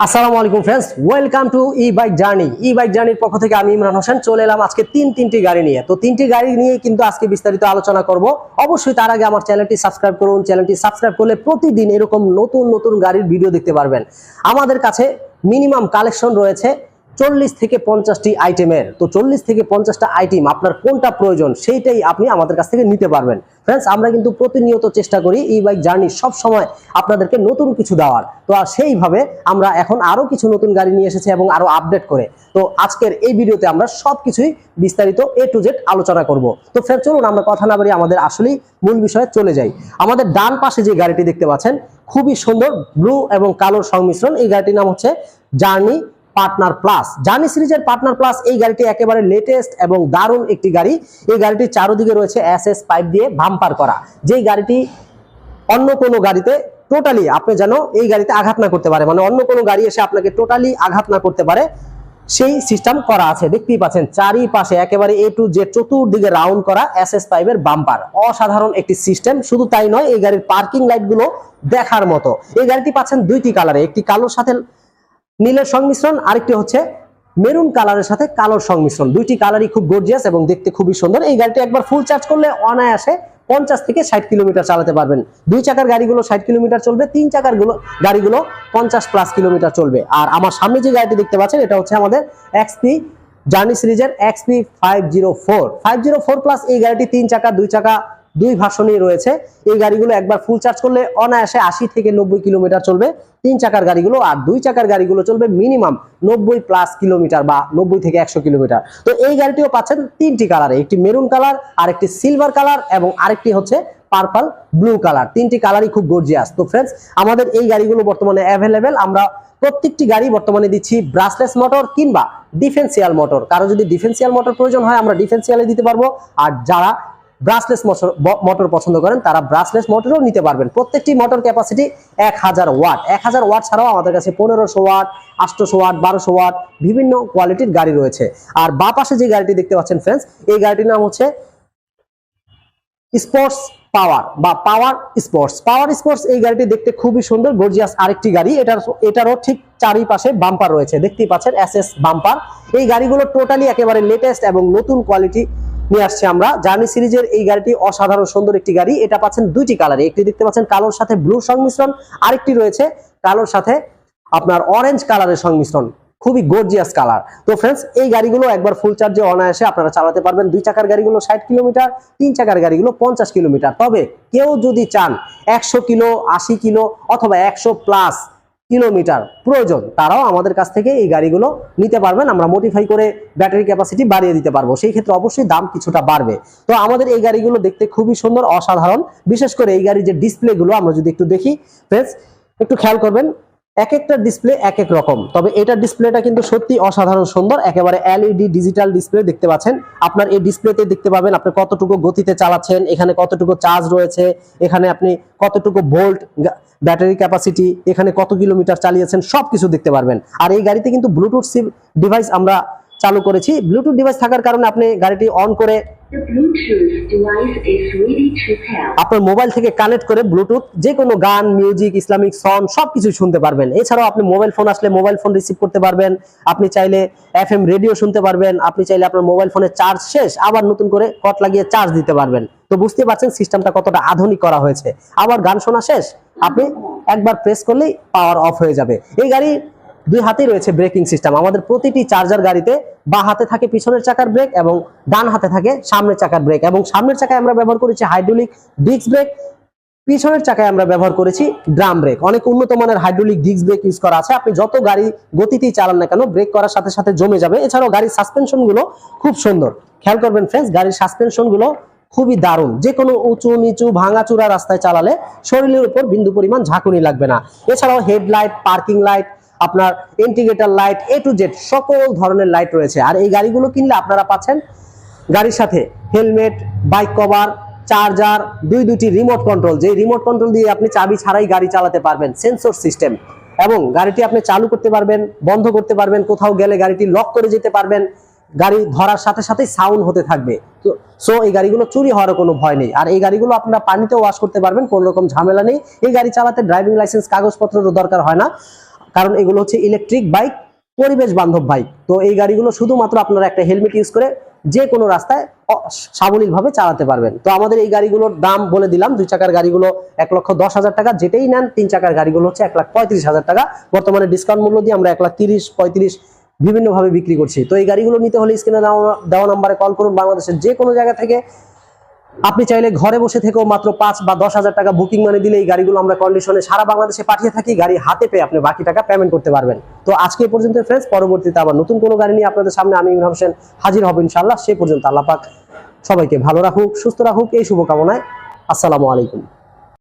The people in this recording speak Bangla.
আসসালামু আলাইকুম friends welcome to E bike journey E bike জার্নির পক্ষ থেকে আমি ইমরান হোসেন, চলে এলাম আজকে তিন তিনটি গাড়ি নিয়ে। তো তিনটি গাড়ি নিয়ে কিন্তু আজকে বিস্তারিত আলোচনা করব। অবশ্যই তার আগে আমার চ্যানেলটি সাবস্ক্রাইব করুন। চ্যানেলটি সাবস্ক্রাইব করলে প্রতিদিন এরকম নতুন নতুন গাড়ির ভিডিও দেখতে পারবেন। আমাদের কাছে মিনিমাম কালেকশন রয়েছে। চল্লিশ থেকে পঞ্চাশটি আইটেমের তো চল্লিশ থেকে পঞ্চাশটা আইটেম আপনার কোনটা প্রয়োজন সেইটাই আপনি আমাদের কাছ থেকে নিতে পারবেন। ফ্রেন্ডস আমরা কিন্তু প্রতিনিয়ত চেষ্টা করি ই বাইক জার্নি সব সময় আপনাদেরকে নতুন কিছু দেওয়ার। তো আর সেইভাবে আমরা এখন আরও কিছু নতুন গাড়ি নিয়ে এসেছি এবং আরও আপডেট করে। তো আজকের এই ভিডিওতে আমরা সব কিছুই বিস্তারিত এ টু জেড আলোচনা করব। তো ফ্রেন্ড চলুন আমরা কথা না বাড়িয়ে আমাদের আসলেই মূল বিষয়ে চলে যাই। আমাদের ডান পাশে যে গাড়িটি দেখতে পাচ্ছেন, খুবই সুন্দর ব্লু এবং কালোর সংমিশ্রণ। এই গাড়িটির নাম হচ্ছে জার্নি পার্টনার প্লাস জার্নি সিরিজের পার্টনার প্লাস এই গাড়িটি একেবারে লেটেস্ট এবং দারুণ একটি গাড়ি। এই গাড়িটির চারোদিকে রয়েছে এস পাইপ দিয়ে ভাম্পার করা। যেই গাড়িটি অন্য কোনো গাড়িতে টোটালি আপনি যেন এই গাড়িতে আঘাত না করতে পারে মানে অন্য কোনো গাড়ি এসে আপনাকে টোটালি আঘাত না করতে পারে, সেই সিস্টেম করা আছে। দেখতেই পাচ্ছেন, চারিপাশে একেবারে এ টু জেড চতুর্দিকে রাউন্ড করা এস পাইপের বাম্পার অসাধারণ একটি সিস্টেম শুধু তাই নয়, এই গাড়ির পার্কিং লাইটগুলো দেখার মতো। এই গাড়িটি পাচ্ছেন দুইটি কালারে একটি কালোর সাথে নীলের সংমিশ্রণ, আরেকটি হচ্ছে মেরুন কালারের সাথে কালোর সংমিশ্রণ। দুইটি কালারই খুব গর্জিয়াস এবং দেখতে খুবই সুন্দর। এই গাড়িটি একবার ফুল চার্জ করলে অনায়াসে পঞ্চাশ থেকে ষাট কিলোমিটার চালাতে পারবেন। দুই চাকার গাড়িগুলো ষাট কিলোমিটার চলবে, তিন চাকারগুলো গাড়িগুলো পঞ্চাশ প্লাস কিলোমিটার চলবে। আর আমার সামনে যে গাড়িটি দেখতে পাচ্ছেন, এটা হচ্ছে আমাদের এক্সপি জার্নি সিরিজের XP five zero four five zero four plus এই গাড়িটি তিন চাকা, দুই চাকা দুই ভাষণেই রয়েছে। এই গাড়িগুলো একবার ফুল চার্জ করলে অনায়াসে আশি থেকে নব্বই কিলোমিটার চলবে। তিন চাকার গাড়িগুলো আর দুই চাকার গাড়িগুলো চলবে মিনিমাম নব্বই প্লাস কিলোমিটার বা নব্বই থেকে একশো কিলোমিটার। তো এই গাড়িটিও পাচ্ছেন তিনটি কালারে একটি মেরুন কালার আর একটি সিলভার কালার এবং আরেকটি হচ্ছে পার্পল ব্লু কালার তিনটি কালারই খুব গর্জিয়াস তো ফ্রেন্ডস আমাদের এই গাড়িগুলো বর্তমানে অ্যাভেলেবেল আমরা প্রত্যেকটি গাড়ি বর্তমানে দিচ্ছি ব্রাসলেস মোটর কিংবা ডিফেন্সিয়াল মোটর কারও যদি ডিফেন্সিয়াল মোটর প্রয়োজন হয়, আমরা ডিফেন্সিয়ালে দিতে পারব। আর যারা ব্রাসলেস মোটর মোটর পছন্দ করেন, তারা ব্রাসলেস মোটরও নিতে পারবেন। প্রত্যেকটি মোটর ক্যাপাসিটি এক হাজার ওয়াট এক হাজার ওয়াট ছাড়াও আমাদের কাছে পনেরোশো ওয়াট আটশোশো ওয়াট বারোশো ওয়াট বিভিন্ন কোয়ালিটির গাড়ি রয়েছে। আর বা পাশে যে গাড়িটি দেখতে পাচ্ছেন ফ্রেন্ডস এই গাড়িটির নাম হচ্ছে স্পোর্টস পাওয়ার বা পাওয়ার স্পোর্টস পাওয়ার স্পোর্টস এই গাড়িটি দেখতে খুবই সুন্দর গর্জিয়াস আরেকটি গাড়ি। এটার, এটারও ঠিক চারিপাশে বাম্পার রয়েছে। দেখতেই পাচ্ছেন এস এস বাম্পার এই গাড়িগুলো টোটালি একেবারে লেটেস্ট এবং নতুন কোয়ালিটি নিয়ে আসছে আমরা। জার্নি সিরিজের এই গাড়িটি অসাধারণ সুন্দর একটি গাড়ি। এটা পাচ্ছেন দুইটি কালারে একটি দেখতে পাচ্ছেন কালোর সাথে ব্লু সংমিশ্রণ, আরেকটি রয়েছে কালোর সাথে আপনার অরেঞ্জ কালারের সংমিশ্রণ। খুবই গর্জিয়াস কালার তো ফ্রেন্ডস এই গাড়িগুলো একবার ফুল চার্জে অনায়াসে আপনারা চালাতে পারবেন। দুই চাকার গাড়িগুলো ষাট কিলোমিটার, তিন চাকার গাড়িগুলো পঞ্চাশ কিলোমিটার। তবে কেউ যদি চান একশো কিলো, আশি কিলো অথবা একশো প্লাস কিলোমিটার প্রয়োজন। তারাও আমাদের কাছ থেকে এই গাড়িগুলো নিতে পারবেন। আমরা মডিফাই করে ব্যাটারি ক্যাপাসিটি বাড়িয়ে দিতে পারব। সেই ক্ষেত্রে অবশ্যই দাম কিছুটা বাড়বে। তো আমাদের এই গাড়িগুলো দেখতে খুবই সুন্দর, অসাধারণ। বিশেষ করে এই গাড়ির যে ডিসপ্লেগুলো আমরা যদি একটু দেখি ফ্রেন্ডস একটু খেয়াল করবেন এক একটা ডিসপ্লে এক এক রকম। তবে এটার ডিসপ্লেটা কিন্তু সত্যি অসাধারণ সুন্দর। একেবারে এলইডি ডিজিটাল ডিসপ্লে দেখতে পাচ্ছেন। আপনার এই ডিসপ্লেতে দেখতে পাবেন আপনি কতটুকু গতিতে চালাচ্ছেন, এখানে কতটুকু চার্জ রয়েছে, এখানে আপনি কতটুকু ভোল্ট ব্যাটারি ক্যাপাসিটি এখানে কত কিলোমিটার চালিয়েছেন সব কিছু দেখতে পারবেন। আর এই গাড়িতে কিন্তু ব্লুটুথ ডিভাইস আমরা চালু করেছি। ব্লুটুথ ডিভাইস থাকার কারণে আপনি গাড়িটি অন করে. আপনার মোবাইল থেকে কানেক্ট করে ব্লুটুথ যে কোনো গান মিউজিক ইসলামিক সং সবকিছু শুনতে পারবেন। এছাড়াও আপনি মোবাইল ফোন আসলে মোবাইল ফোন রিসিভ করতে পারবেন। আপনি চাইলে এফ এম রেডিও শুনতে পারবেন। আপনি চাইলে আপনার মোবাইল ফোনে চার্জ শেষ আবার নতুন করে কট লাগিয়ে চার্জ দিতে পারবেন। তো বুঝতে পারছেন সিস্টেমটা কতটা আধুনিক করা হয়েছে। আবার গান শোনা শেষ? আপনি একবার প্রেস করলেই পাওয়ার অফ হয়ে যাবে। এই গাড়ি দুই হাতেই রয়েছে ব্রেকিং সিস্টেম আমাদের প্রতিটি চার্জার গাড়িতে বা হাতে থাকে পিছনের চাকার ব্রেক এবং ডান হাতে থাকে সামনের চাকার ব্রেক এবং সামনের চাকায় আমরা ব্যবহার করেছি হাইড্রোলিক ডিস্ক ব্রেক পিছনের চাকায় আমরা ব্যবহার করেছি ড্রাম ব্রেক অনেক উন্নত মানের হাইড্রোলিক ডিস্ক ব্রেক ইউজ করা আছে। আপনি যত গাড়ি গতিতেই চালান না কেন ব্রেক করার সাথে সাথে জমে যাবে। এছাড়াও গাড়ির সাসপেনশনগুলো খুব সুন্দর। খেয়াল করবেন ফ্রেন্ডস গাড়ির সাসপেনশনগুলো খুবই দারুণ। যে কোনো উঁচু, নিচু, ভাঙাচুরা রাস্তায় চালালে শরীরের উপর বিন্দু পরিমাণ ঝাঁকুনি লাগবে না। এছাড়াও হেডলাইট, পার্কিং লাইট, আপনার integrator light A to Z সকল ধরনের লাইট রয়েছে। আর এই গাড়িগুলো কিনলে আপনারা পাচ্ছেন গাড়ির সাথে হেলমেট, বাইক কভার, চার্জার, দুই দুটি রিমোট কন্ট্রোল। যে রিমোট কন্ট্রোল দিয়ে আপনি চাবি ছাড়াই গাড়ি চালাতে পারবেন, সেন্সর সিস্টেম। এবং গাড়িটি আপনি চালু করতে পারবেন, বন্ধ করতে পারবেন, কোথাও গেলে গাড়িটি লক করে যেতে পারবেন। গাড়ি ধরার সাথে সাথেই সাউন্ড হতে থাকবে। তো সো এই গাড়িগুলো চুরি হওয়ার কোনো ভয় নেই। আর এই গাড়িগুলো আপনারা পানিতে ওয়াশ করতে পারবেন, কোনো রকম ঝামেলা নেই। এই গাড়ি চালাতে ড্রাইভিং লাইসেন্স কাগজপত্রেরও দরকার হয় না। কারণ এগুলো হচ্ছে ইলেকট্রিক বাইক পরিবেশ বান্ধব বাইক তো এই গাড়িগুলো শুধুমাত্র আপনারা একটা হেলমেট ইউজ করে যে কোনো রাস্তায় সাবলীল ভাবে চালাতে পারবেন। তো আমাদের এই গাড়িগুলোর দাম বলে দিলাম, দুই চাকার গাড়িগুলো এক লক্ষ দশ হাজার টাকা, যেটাই নেন, তিন চাকার গাড়িগুলো হচ্ছে এক লাখ পঁয়ত্রিশ হাজার টাকা। বর্তমানে ডিসকাউন্ট মূল্য দিয়ে আমরা এক লাখ তিরিশ, পঁয়ত্রিশ বিভিন্ন ভাবে বিক্রি করছি। তো এই গাড়িগুলো নিতে হলে স্ক্রিনে দেওয়া নাম্বারে কল করুন বাংলাদেশের যে কোনো জায়গা থেকে। আপনি চাইলে ঘরে বসে থেকেও মাত্র পাঁচ বা দশ হাজার টাকা বুকিং মানে দিলে এই গাড়িগুলো আমরা কন্ডিশনে সারা বাংলাদেশে পাঠিয়ে থাকি, গাড়ি হাতে পেয়ে আপনি বাকি টাকা পেমেন্ট করতে পারবেন। তো আজকে পর্যন্ত ফ্রেন্ডস পরবর্তীতে আবার নতুন কোনো গাড়ি নিয়ে আপনাদের সামনে আমি ইমরান হোসেন হাজির হব ইনশাল্লাহ সে পর্যন্ত আল্লাহ পাক সবাইকে ভালো রাখুক, সুস্থ রাখুক, এই শুভকামনায় আসসালামু আলাইকুম।